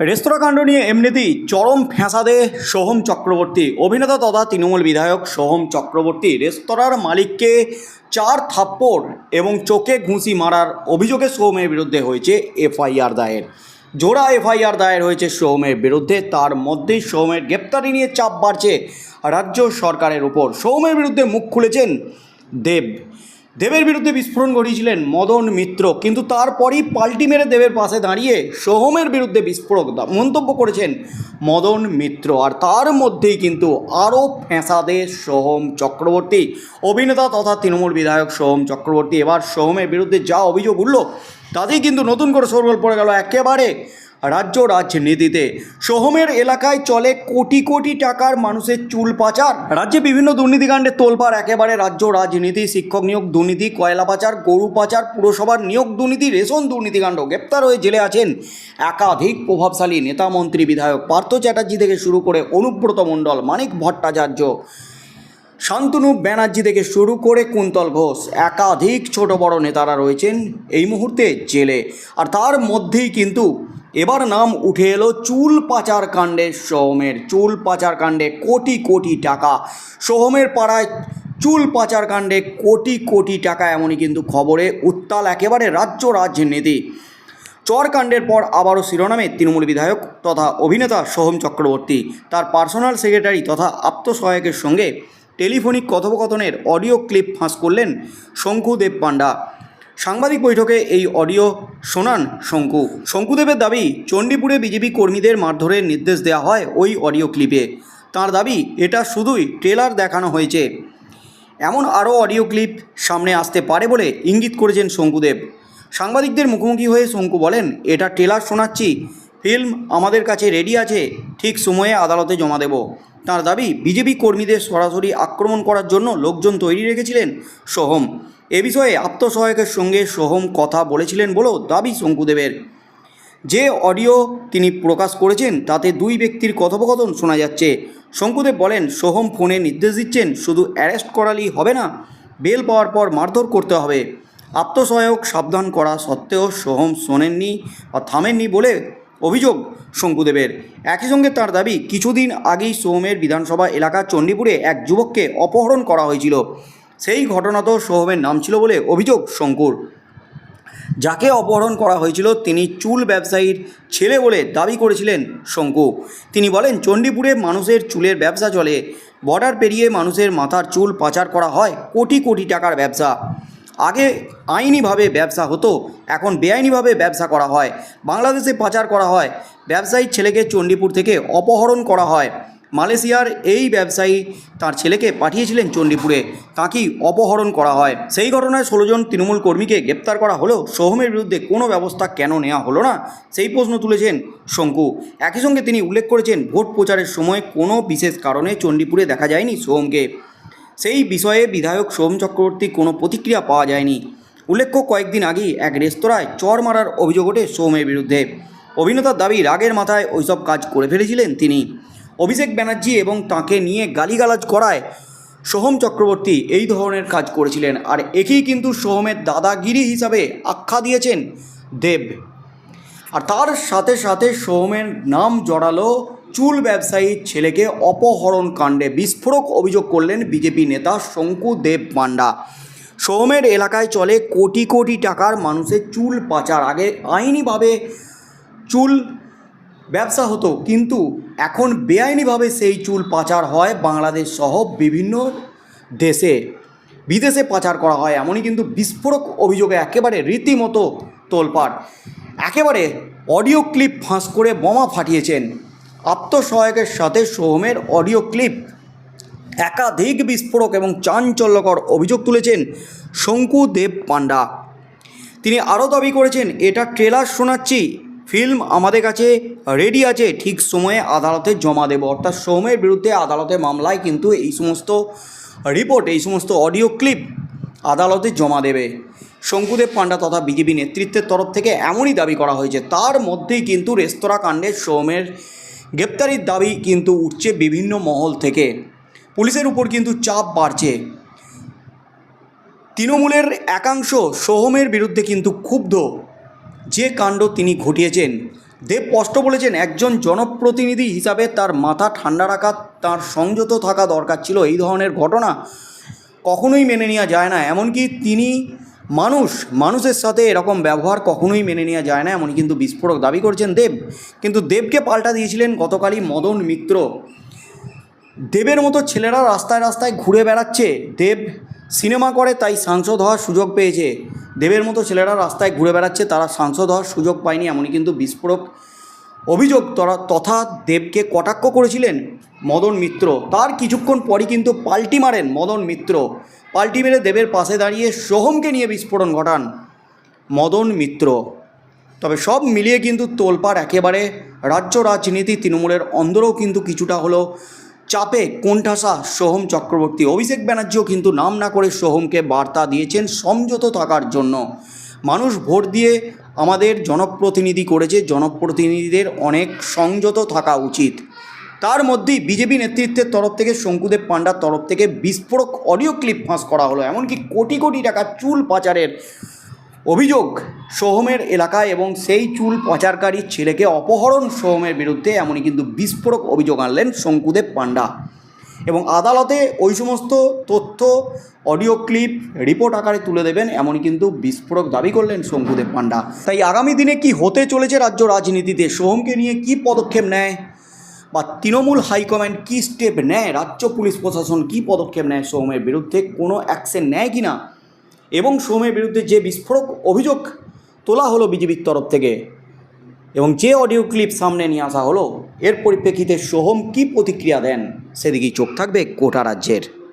রেস্তোরাঁ কাণ্ড নিয়ে এমনিতেই চরম ফ্যাঁসাদে সোহম চক্রবর্তী। অভিনেতা তথা তৃণমূল বিধায়ক সোহম চক্রবর্তী রেস্তোরাঁর মালিককে চার থাপ্পড় এবং চোখে ঘুষি মারার অভিযোগে সোহমের বিরুদ্ধে হয়েছে এফআইআর দায়ের। জোড়া এফআইআর দায়ের হয়েছে সোহমের বিরুদ্ধে। তার মধ্যেই সোহমের গ্রেপ্তারি নিয়ে চাপ বাড়ছে রাজ্য সরকারের উপর। সোহমের বিরুদ্ধে মুখ খুলেছেন দেব। দেবের বিরুদ্ধে বিস্ফোরণ ঘটিয়েছিলেন মদন মিত্র, কিন্তু তারপরই পাল্টি মেরে দেবের পাশে দাঁড়িয়ে সোহমের বিরুদ্ধে বিস্ফোরক মন্তব্য করেছেন মদন মিত্র। আর তার মধ্যেই কিন্তু আরও ফ্যাঁসাদে সোহম চক্রবর্তী, অভিনেতা তথা তৃণমূল বিধায়ক সোহম চক্রবর্তী। এবার সোহমের বিরুদ্ধে যা অভিযোগ উঠল, তাতেই কিন্তু নতুন করে সরগোল পড়ে গেল। একেবারে রাজ্য রাজনীতিতে। সোহমের এলাকায় চলে কোটি কোটি টাকার মানুষের চুল পাচার। রাজ্যে বিভিন্ন দুর্নীতিকাণ্ডে তোলপার একেবারে রাজ্য রাজনীতি, শিক্ষক নিয়োগ দুর্নীতি, কয়লা পাচার, গরু পাচার, পুরসভার নিয়োগ দুর্নীতি, রেশন দুর্নীতিকাণ্ড গ্রেপ্তার হয়ে জেলে আছেন একাধিক প্রভাবশালী নেতা, মন্ত্রী, বিধায়ক পার্থ চ্যাটার্জি থেকে শুরু করে অনুব্রত মণ্ডল, মানিক ভট্টাচার্য, শান্তনু ব্যানার্জি থেকে শুরু করে কুন্তল ঘোষ, একাধিক ছোট বড় নেতারা রয়েছেন এই মুহূর্তে জেলে। আর তার মধ্যেই কিন্তু এবার নাম উঠে এলো চুল পাচার কাণ্ডে সোহমের, চুল পাচার কাণ্ডে কোটি কোটি টাকা। সোহমের পাড়ায় চুল পাচার কাণ্ডে কোটি কোটি টাকা এমনই কিন্তু খবরে, উত্তাল একেবারে রাজ্য রাজনীতি। চরকাণ্ডের পর আবারও শিরোনামে তৃণমূল বিধায়ক তথা অভিনেতা সোহম চক্রবর্তী, তার পার্সোনাল সেক্রেটারি তথা আত্মসহায়কের সঙ্গে টেলিফোনিক কথোপকথনের অডিও ক্লিপ ফাঁস করলেন শঙ্কু দেব পাণ্ডা। সাংবাদিক বৈঠকে এই অডিও শোনান শঙ্কু। শঙ্কুদেবের দাবি, চণ্ডীপুরে বিজেপি কর্মীদের মারধরের নির্দেশ দেওয়া হয় ওই অডিও ক্লিপে। তার দাবি, এটা শুধুই ট্রেলার দেখানো হয়েছে। এমন আরও অডিও ক্লিপ সামনে আসতে পারে বলে ইঙ্গিত করেছেন শঙ্কুদেব। সাংবাদিকদের মুখোমুখি হয়ে শঙ্কু বলেন, এটা ট্রেলার শোনাচ্ছি। ফিল্ম আমাদের কাছে রেডি আছে। ঠিক সময়ে আদালতে জমা দেব। তার দাবি, বিজেপি কর্মীদের সরাসরি আক্রমণ করার জন্য লোকজন তৈরি রেখেছিলেন সোহম। এ বিষয়ে আত্মসহায়কের সঙ্গে সোহম কথা বলেছিলেন বলেও দাবি শঙ্কুদেবের। যে অডিও তিনি প্রকাশ করেছেন, তাতে দুই ব্যক্তির কথোপকথন শোনা যাচ্ছে। শঙ্কুদেব বলেন, সোহম ফোনে নির্দেশ দিচ্ছেন, শুধু অ্যারেস্ট করালেই হবে না, বেল পাওয়ার পর মারধর করতে হবে। আত্মসহায়ক সাবধান করা সত্ত্বেও সোহম শোনেননি বা থামেননি বলে অভিযোগ শঙ্কুদেবের। একই সঙ্গে তার দাবি, কিছুদিন আগেই সোহমের বিধানসভা এলাকা চণ্ডীপুরে এক যুবককে অপহরণ করা হয়েছিল। সেই ঘটনাতেও সোহমের নাম ছিল বলে অভিযোগ শঙ্কুর। যাকে অপহরণ করা হয়েছিল তিনি চুল ব্যবসায়ীর ছেলে বলে দাবি করেছিলেন শঙ্কু। তিনি বলেন, চণ্ডীপুরে মানুষের চুলের ব্যবসা চলে। বর্ডার পেরিয়ে মানুষের মাথার চুল পাচার করা হয় কোটি কোটি টাকার ব্যবসা। আগে আইনিভাবে ব্যবসা হতো, এখন বেআইনিভাবে ব্যবসা করা হয়। বাংলাদেশে পাচার করা হয় ব্যবসায়ীর ছেলেকে চণ্ডীপুর থেকে অপহরণ করা হয়। মালয়েশিয়ার এই ব্যবসায়ী তার ছেলেকে পাঠিয়েছিলেন চণ্ডীপুরে, তাঁকেই অপহরণ করা হয়। সেই ঘটনায় ষোলো জন তৃণমূল কর্মীকে গ্রেপ্তার করা হলেও সোহমের বিরুদ্ধে কোনো ব্যবস্থা কেন নেওয়া হলো না, সেই প্রশ্ন তুলেছেন শঙ্কু। একই সঙ্গে তিনি উল্লেখ করেছেন, ভোট প্রচারের সময় কোনো বিশেষ কারণে চণ্ডীপুরে দেখা যায়নি সোহমকে। সেই বিষয়ে বিধায়ক সোম চক্রবর্তী কোনো প্রতিক্রিয়া পাওয়া যায়নি। উল্লেখ্য, কয়েকদিন আগেই এক রেস্তোরাঁয় চর মারার অভিযোগ ওঠে সোমের বিরুদ্ধে। অভিনেতার দাবি, রাগের মাথায় ওইসব কাজ করে ফেলেছিলেন তিনি। অভিষেক ব্যানার্জি এবং তাকে নিয়ে গালিগালাজ করায় সোহম চক্রবর্তী এই ধরনের কাজ করেছিলেন। আর একেই কিন্তু সোহমের দাদাগিরি হিসাবে আখ্যা দিয়েছেন দেব। আর তার সাথে সাথে সোহমের নাম জড়ালো চুল ব্যবসায়ীর ছেলেকে অপহরণ কাণ্ডে বিস্ফোরক অভিযোগ করলেন বিজেপি নেতা শঙ্কু দেব পাণ্ডা। সোহমের এলাকায় চলে কোটি কোটি টাকার মানুষের চুল পাচার। আগে আইনিভাবে চুল ব্যবসা হতো, কিন্তু এখন বেআইনিভাবে সেই চুল পাচার হয় বাংলাদেশ সহ বিভিন্ন দেশে। বিদেশে পাচার করা হয়, এমনই কিন্তু বিস্ফোরক অভিযোগে একেবারে রীতিমতো তোলপাড়। একেবারে অডিও ক্লিপ ফাঁস করে বোমা ফাটিয়েছেন। আত্মসহায়কের সাথে সোহমের অডিও ক্লিপ, একাধিক বিস্ফোরক এবং চাঞ্চল্যকর অভিযোগ তুলেছেন শঙ্কু দেব পাণ্ডা। তিনি আরও দাবি করেছেন, এটা ট্রেলার শোনাচ্ছি, ফিল্ম আমাদের কাছে রেডি আছে, ঠিক সময়ে আদালতে জমা দেব। অর্থাৎ সোমের বিরুদ্ধে আদালতে মামলায় কিন্তু এই সমস্ত রিপোর্ট এই সমস্ত অডিও ক্লিপ আদালতে জমা দেবে। শঙ্কুদেব পাণ্ডা তথা বিজেপি নেতৃত্বের তরফ থেকে এমনই দাবি করা হয়েছে। তার মধ্যেই কিন্তু রেস্তোরাঁ কাণ্ডে সোমের গ্রেপ্তারির দাবি কিন্তু উঠছে বিভিন্ন মহল থেকে। পুলিশের উপর কিন্তু চাপ বাড়ছে। তৃণমূলের একাংশ সোহমের বিরুদ্ধে কিন্তু ক্ষুব্ধ। যে কাণ্ড তিনি ঘটিয়েছেন, দেব স্পষ্ট বলেছেন একজন জনপ্রতিনিধি হিসাবে তার মাথা ঠান্ডা রাখা, তার সংযত থাকা দরকার ছিল। এই ধরনের ঘটনা কখনোই মেনে নেওয়া যায় না। এমনকি তিনি মানুষ, মানুষের সাথে এরকম ব্যবহার কখনোই মেনে নেওয়া যায় না, এমনই কিন্তু বিস্ফোরক দাবি করছেন দেব। কিন্তু দেবকে পাল্টা দিয়েছিলেন গতকালই মদন মিত্র। দেবের মতো ছেলেরা রাস্তায় রাস্তায় ঘুরে বেড়াচ্ছে। দেব সিনেমা করে, তাই সাংসদ হওয়ার সুযোগ পেয়েছে। দেবের মতো ছেলেরা রাস্তায় ঘুরে বেড়াচ্ছে, তারা সাংসদ হওয়ার সুযোগ পায়নি, এমনই কিন্তু বিস্ফোরক অভিযোগ তরা- তথা দেবকে কটাক্ষ করেছিলেন মদন মিত্র। তার কিছুক্ষণ পরই কিন্তু পাল্টি মারেন মদন মিত্র। পাল্টি মেরে দেবের পাশে দাঁড়িয়ে সোহমকে নিয়ে বিস্ফোরণ ঘটান মদন মিত্র। তবে সব মিলিয়ে কিন্তু তোলপাড় একেবারে রাজ্য রাজনীতি তৃণমূলের অন্দরেও কিন্তু কিছুটা হলো চাপে কোণঠাসা সোহম চক্রবর্তী। অভিষেক ব্যানার্জিও কিন্তু নাম না করে সোহমকে বার্তা দিয়েছেন সংযত থাকার জন্য। মানুষ ভোট দিয়ে আমাদের জনপ্রতিনিধি করেছে, জনপ্রতিনিধিদের অনেক সংযত থাকা উচিত। তার মধ্যেই বিজেপি নেতৃত্বের তরফ থেকে শঙ্কুদেব পাণ্ডার তরফ থেকে বিস্ফোরক অডিও ক্লিপ ফাঁস করা হলো। এমনকি কোটি কোটি টাকা চুল পাচারের অভিযোগ সোহমের এলাকায় এবং সেই চুল পাচারকারীর ছেলেকে অপহরণ সোহমের বিরুদ্ধে এমনই কিন্তু বিস্ফোরক অভিযোগ আনলেন শঙ্কুদেব পাণ্ডা। এবং আদালতে ওই সমস্ত তথ্য, অডিও ক্লিপ, রিপোর্ট আকারে তুলে দেবেন এমনই কিন্তু বিস্ফোরক দাবি করলেন শঙ্কুদেব পাণ্ডা। তাই আগামী দিনে কি হতে চলেছে রাজ্য রাজনীতিতে? সোহমকে নিয়ে কি পদক্ষেপ নেয়? বা তৃণমূল হাইকমান্ড কী স্টেপ নেয়? রাজ্য পুলিশ প্রশাসন কী পদক্ষেপ নেয়? সৌমের বিরুদ্ধে কোনো অ্যাকশন নেয় কি না? এবং সৌমের বিরুদ্ধে যে বিস্ফোরক অভিযোগ তোলা হলো বিজেপির তরফ থেকে এবং যে অডিও ক্লিপ সামনে নিয়ে আসা হলো, এর পরিপ্রেক্ষিতে সোহম কী প্রতিক্রিয়া দেন? সেদিকেই চোখ থাকবে গোটা রাজ্যের।